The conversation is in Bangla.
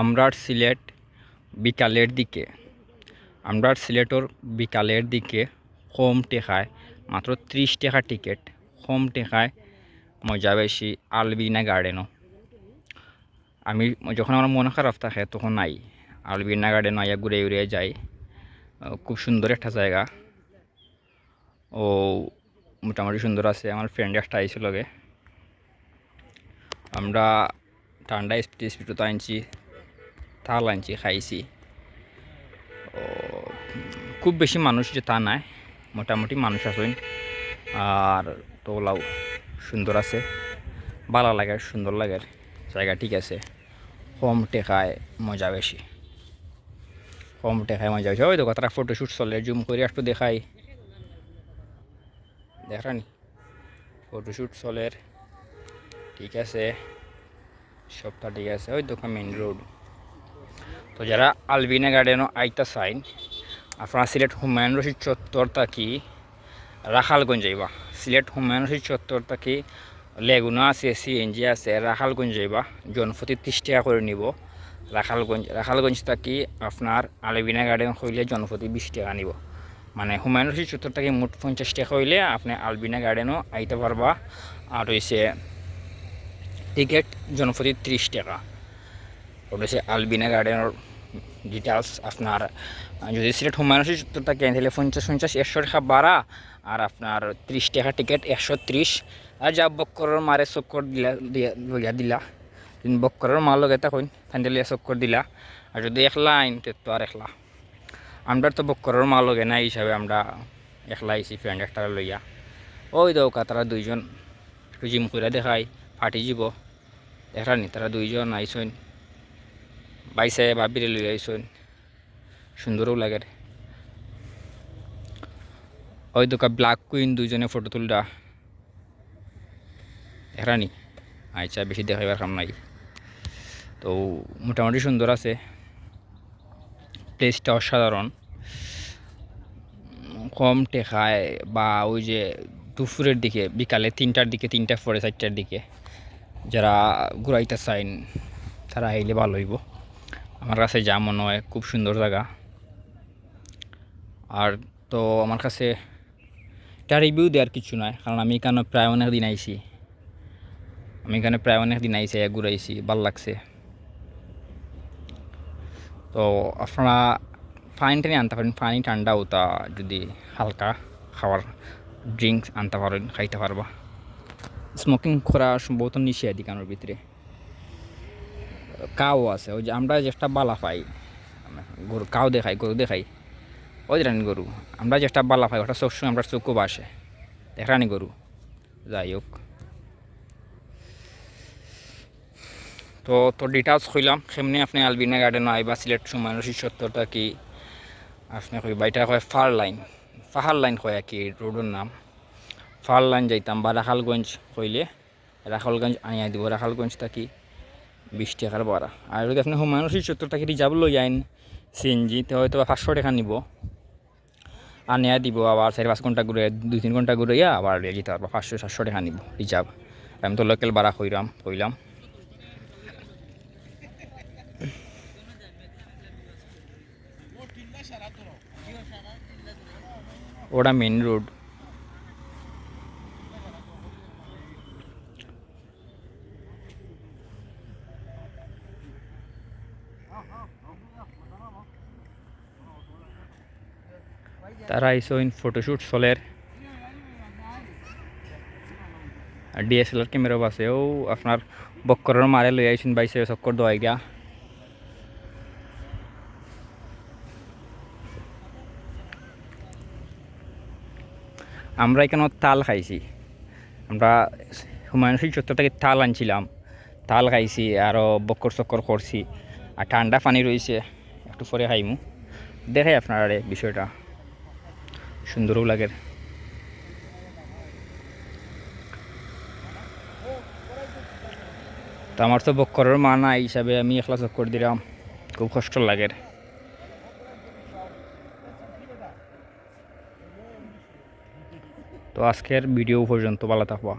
আমরার সিলেট বিকালের দিকে। আমরার সিলেটর বিকালের দিকে কম টেকায়, মাত্র ত্রিশ টাকা টিকিট, কম টেকায় মজা বেশি আলবিনা গার্ডেনও। আমি যখন আমার মনে খারাপ থাকে তখন নাই আলবিনা গার্ডেন আইয়া ঘুরে ঘুরে যাই। খুব সুন্দর একটা জায়গা। ও মোটামুটি সুন্দর আছে, আমার ফ্রেন্ড একটা আইছিল আমরা ঠান্ডা স্পিড স্পিডও তো আনছি তাল খাইছি। ও, খুব বেশি মানুষ যে তা নাই মোটামুটি মানুষ আছেন। আর তোলাও সুন্দর আছে ভালো লাগে সুন্দর লাগে। জায়গা ঠিক আছে কম টেকায় মজা বেশি। কম টেকায় মজা বেশি। ওই তো তারা ফটোশ্যুট চলে জুম করে একটু দেখাই। দেখানি? ফটোশ্যুট চলের ঠিক আছে। সবটা ঠিক আছে ওই দোকান মেন রোড তো যারা আলবিনা গার্ডেনও আইতা চাইন, আপনারা সিলেট হুমায়ুন রশিদ চত্বর থাকি রাখালগঞ্জ যাইবা সিলেট হুমায়ুন রশিদ চত্বর থাকি লেগুনা আছে সিএনজি আছে, রাখালগঞ্জ যাইবা জনপ্রতি ত্রিশ টাকা করে নিব। রাখালগঞ্জ রাখালগঞ্জ থাকি আপনার আলবিনা গার্ডেন হইলে জনপ্রতি বিশ টাকা নিব। মানে হুমায়ুন রশিদ চত্বর থেকে মোট পঞ্চাশ টাকা হইলে আপনি আলবিনা গার্ডেনও আইতে পারবা। আর হইছে টিকিট জনপ্রতি ত্রিশ টাকা। ওটা হচ্ছে আলবিনা গার্ডেনের ডিটেলস আপনার যদি সিলেট হুমায়ুন সত্তর থাকে, তাহলে পঞ্চাশ পঞ্চাশ একশো টাকা বাড়া আর আপনার ত্রিশ টাকা টিকিট একশো ত্রিশ। আর যা বক্করের মারে চক্কর দিলা লইয়া দিলা। যদি বক্করের মাল লগে তখন তাহলে চক্কর দিলা। আর যদি একলা আইন তো আর একলা আমরা তো বক্করের মাল লগে না হিসাবে আমরা একলা আইছি ফ্রেন্ড একটা লইয়া। ওই দৌকা তারা দুইজন। একটু জিম করে দেখাই ফাটি যাব দেখানি, তারা দুইজন আইসইন। বাইসে ভাবিরে লই আইসইন সুন্দরও লাগে ওই দোকা ব্ল্যাক কুইন দুইজনে ফটো তুলটা দেখানি আচ্ছা বেশি দেখাইবার কাম নাই। তো, মোটামুটি সুন্দর আছে। প্লেসটা অসাধারণ কম টেকায় বা ওই যে দুপুরের দিকে, বিকালে তিনটার দিকে, তিনটা পরে চারটার দিকে, যারা ঘুরাইতে চাইন, তারা আইলে ভালো হইব। আমার কাছে যা মনে হয়, খুব সুন্দর জায়গা। আর তো আমার কাছে এটা রিভিউ দেওয়ার কিছু নয় কারণ আমি এখানে প্রায় অনেক দিন আইছি। আমি এখানে প্রায় অনেক দিন আইসি ঘুরাইছি ভালো লাগছে। তো আপনারা পানি টানি আনতে পারেন পানি ঠান্ডা ওটা যদি হালকা খাওয়ার ড্রিঙ্কস আনতে পারেন, খাইতে পারবা। স্মোকিং করা সম্ভবত নিষেধ দোকানের ভিতরে। কাও আছে, ওই যে আমরা যেটা বালা পাই, গরু, কাও দেখাই, গরু দেখাই। ওই যে রানি গরু, আমরা যেটা বালা পাই, ওটা সবসময় আমরা চোখও বাসে। দেখানি গরু, যাই হোক। তো তো ডিটেলস কইলাম সেমনি আপনি আলবিনা গার্ডেন আইবা সিলেট সময় সত্তরটা কি, আপনি কইবা, এটা কয় ফার লাইন ফাহার লাইন কয় আর কি রোডের নাম। ফার লাইন যাইতাম বা রাখালগঞ্জ কইলে, রাখালগঞ্জ আনিয়া দিব রাখালগঞ্জ থাকি বিশ টাকার বাড়া। আর যদি আপনি হুমায়ুন রশিদ সত্তর টাকা রিজার্ভ লই আইন সিএনজি, তো হয়তো পাঁচশো টাকা নিব। আর নেয়া দিব আবার চারি পাঁচ ঘণ্টা ঘুরে, দুই তিন ঘণ্টা ঘুরাইয়া আবার লিয়ে যেতে পারব পাঁচশো, সাতশো টাকা নিব রিজার্ভ। আমি তো লোকাল ভাড়া কইরাম, কইলাম। ওটা মেন রোড তারা আইসইন ফটোশ্যুট চলের। আর ডিএসএলআর ক্যামেরাও আছে ও আপনার বক্করের মারে লই আইসুন বাইসে চক্কর দোয়াই গিয়া। আমরা এখানে তাল খাইছি। আমরা হুমায়ুন সিং চত্বর থেকে তাল আনছিলাম। তাল খাইছি আরও বক্কর চক্কর করছি। আর ঠান্ডা পানি রয়েছে, একটু পরে খাইমু দেখাই আপনার বিষয়টা। সুন্দরও লাগে। তো আমার তো বক্করের মা না এই হিসাবে আমি একলা চক্কর দিলাম। খুব কষ্ট লাগে। তো আজকের ভিডিও পর্যন্ত ভালো থাকবা।